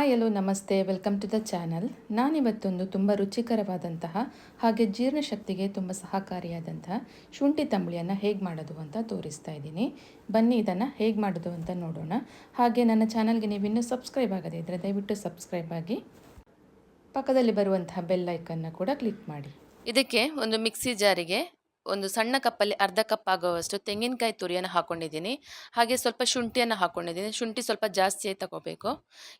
Hi, hello, ನಮಸ್ತೆ. Welcome to the channel. ನಾನಿವತ್ತೊಂದು ತುಂಬ ರುಚಿಕರವಾದಂತಹ ಹಾಗೆ ಜೀರ್ಣಶಕ್ತಿಗೆ ತುಂಬ ಸಹಕಾರಿಯಾದಂತಹ ಶುಂಠಿ ತಂಬಳಿಯನ್ನು ಹೇಗೆ ಮಾಡೋದು ಅಂತ ತೋರಿಸ್ತಾ ಇದ್ದೀನಿ. ಬನ್ನಿ, ಇದನ್ನು ಹೇಗೆ ಮಾಡೋದು ಅಂತ ನೋಡೋಣ. ಹಾಗೆ ನನ್ನ ಚಾನಲ್ಗೆ ನೀವು ಇನ್ನೂ ಸಬ್ಸ್ಕ್ರೈಬ್ ಆಗದೇ ಇದ್ದರೆ ದಯವಿಟ್ಟು ಸಬ್ಸ್ಕ್ರೈಬ್ ಆಗಿ ಪಕ್ಕದಲ್ಲಿ ಬರುವಂತಹ ಬೆಲ್ ಐಕನ್ನ ಕೂಡ ಕ್ಲಿಕ್ ಮಾಡಿ. ಇದಕ್ಕೆ ಒಂದು ಮಿಕ್ಸಿ ಜಾರಿಗೆ ಒಂದು ಸಣ್ಣ ಕಪ್ಪಲ್ಲಿ ಅರ್ಧ ಕಪ್ ಆಗುವಷ್ಟು ತೆಂಗಿನಕಾಯಿ ತುರಿಯನ್ನು ಹಾಕೊಂಡಿದ್ದೀನಿ. ಹಾಗೆ ಸ್ವಲ್ಪ ಶುಂಠಿಯನ್ನು ಹಾಕೊಂಡಿದ್ದೀನಿ. ಶುಂಠಿ ಸ್ವಲ್ಪ ಜಾಸ್ತಿ ತಗೋಬೇಕು.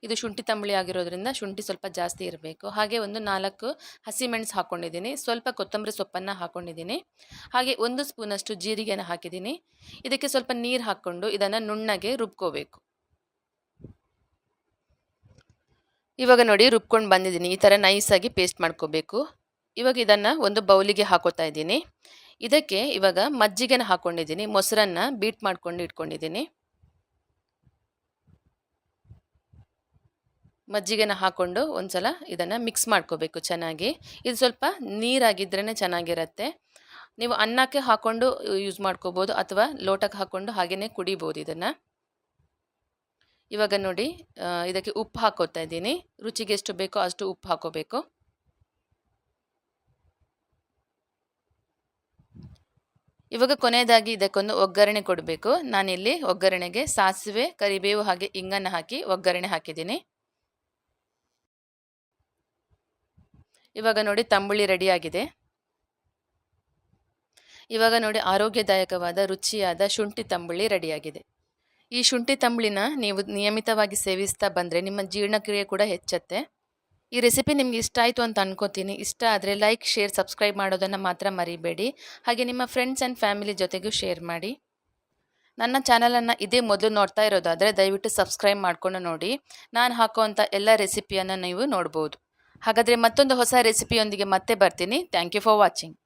ಇದು ಶುಂಠಿ ತಂಬಳಿ ಆಗಿರೋದ್ರಿಂದ ಶುಂಠಿ ಸ್ವಲ್ಪ ಜಾಸ್ತಿ ಇರಬೇಕು. ಹಾಗೆ ಒಂದು ನಾಲ್ಕು ಹಸಿಮೆಣಸು ಹಾಕೊಂಡಿದ್ದೀನಿ. ಸ್ವಲ್ಪ ಕೊತ್ತಂಬರಿ ಸೊಪ್ಪನ್ನು ಹಾಕ್ಕೊಂಡಿದ್ದೀನಿ ಹಾಗೆ ಒಂದು ಸ್ಪೂನಷ್ಟು ಜೀರಿಗೆಯನ್ನು ಹಾಕಿದ್ದೀನಿ. ಇದಕ್ಕೆ ಸ್ವಲ್ಪ ನೀರು ಹಾಕ್ಕೊಂಡು ಇದನ್ನು ನುಣ್ಣಗೆ ರುಬ್ಕೋಬೇಕು. ಇವಾಗ ನೋಡಿ ರುಬ್ಕೊಂಡು ಬಂದಿದ್ದೀನಿ. ಈ ಥರ ನೈಸಾಗಿ ಪೇಸ್ಟ್ ಮಾಡ್ಕೋಬೇಕು. ಇವಾಗ ಇದನ್ನು ಒಂದು ಬೌಲಿಗೆ ಹಾಕೋತಾ ಇದ್ದೀನಿ. ಇದಕ್ಕೆ ಇವಾಗ ಮಜ್ಜಿಗೆನ ಹಾಕ್ಕೊಂಡಿದ್ದೀನಿ ಮೊಸರನ್ನ ಬೀಟ್ ಮಾಡ್ಕೊಂಡು ಇಟ್ಕೊಂಡಿದ್ದೀನಿ. ಮಜ್ಜಿಗೆನ ಹಾಕ್ಕೊಂಡು ಒಂದ್ಸಲ ಇದನ್ನು ಮಿಕ್ಸ್ ಮಾಡ್ಕೋಬೇಕು ಚೆನ್ನಾಗಿ. ಇದು ಸ್ವಲ್ಪ ನೀರಾಗಿದ್ರೇ ಚೆನ್ನಾಗಿರುತ್ತೆ. ನೀವು ಅನ್ನಕ್ಕೆ ಹಾಕ್ಕೊಂಡು ಯೂಸ್ ಮಾಡ್ಕೋಬೋದು ಅಥವಾ ಲೋಟಕ್ಕೆ ಹಾಕ್ಕೊಂಡು ಹಾಗೆಯೇ ಕುಡಿಬೋದು ಇದನ್ನು. ಇವಾಗ ನೋಡಿ ಇದಕ್ಕೆ ಉಪ್ಪು ಹಾಕೋತಾ ಇದ್ದೀನಿ. ರುಚಿಗೆ ಎಷ್ಟು ಬೇಕೋ ಅಷ್ಟು ಉಪ್ಪು ಹಾಕೋಬೇಕು. ಇವಾಗ ಕೊನೆಯದಾಗಿ ಇದಕ್ಕೊಂದು ಒಗ್ಗರಣೆ ಕೊಡಬೇಕು. ನಾನಿಲ್ಲಿ ಒಗ್ಗರಣೆಗೆ ಸಾಸಿವೆ, ಕರಿಬೇವು ಹಾಗೆ ಇಂಗನ್ನು ಹಾಕಿ ಒಗ್ಗರಣೆ ಹಾಕಿದ್ದೀನಿ. ಇವಾಗ ನೋಡಿ ತಂಬುಳಿ ರೆಡಿಯಾಗಿದೆ ಇವಾಗ ನೋಡಿ ಆರೋಗ್ಯದಾಯಕವಾದ, ರುಚಿಯಾದ ಶುಂಠಿ ತಂಬುಳಿ ರೆಡಿಯಾಗಿದೆ ಈ ಶುಂಠಿ ತಂಬುಳಿನ ನೀವು ನಿಯಮಿತವಾಗಿ ಸೇವಿಸ್ತಾ ಬಂದರೆ ನಿಮ್ಮ ಜೀರ್ಣಕ್ರಿಯೆ ಕೂಡ ಹೆಚ್ಚುತ್ತೆ. ಈ ರೆಸಿಪಿ ನಿಮ್ಗೆ ಇಷ್ಟ ಆಯಿತು ಅಂತ ಅನ್ಕೋತೀನಿ. ಇಷ್ಟ ಆದರೆ ಲೈಕ್ ಶೇರ್ ಸಬ್ಸ್ಕ್ರೈಬ್ ಮಾಡೋದನ್ನು ಮಾತ್ರ ಮರಿಬೇಡಿ. ಹಾಗೆ ನಿಮ್ಮ ಫ್ರೆಂಡ್ಸ್ ಆ್ಯಂಡ್ ಫ್ಯಾಮಿಲಿ ಜೊತೆಗೂ ಶೇರ್ ಮಾಡಿ. ನನ್ನ ಚಾನಲನ್ನು ಇದೇ ಮೊದಲು ನೋಡ್ತಾ ಇರೋದಾದರೆ ದಯವಿಟ್ಟು ಸಬ್ಸ್ಕ್ರೈಬ್ ಮಾಡಿಕೊಂಡು ನೋಡಿ. ನಾನು ಹಾಕುವಂಥ ಎಲ್ಲ ರೆಸಿಪಿಯನ್ನು ನೀವು ನೋಡ್ಬೋದು. ಹಾಗಾದರೆ ಮತ್ತೊಂದು ಹೊಸ ರೆಸಿಪಿಯೊಂದಿಗೆ ಮತ್ತೆ ಬರ್ತೀನಿ. Thank you for watching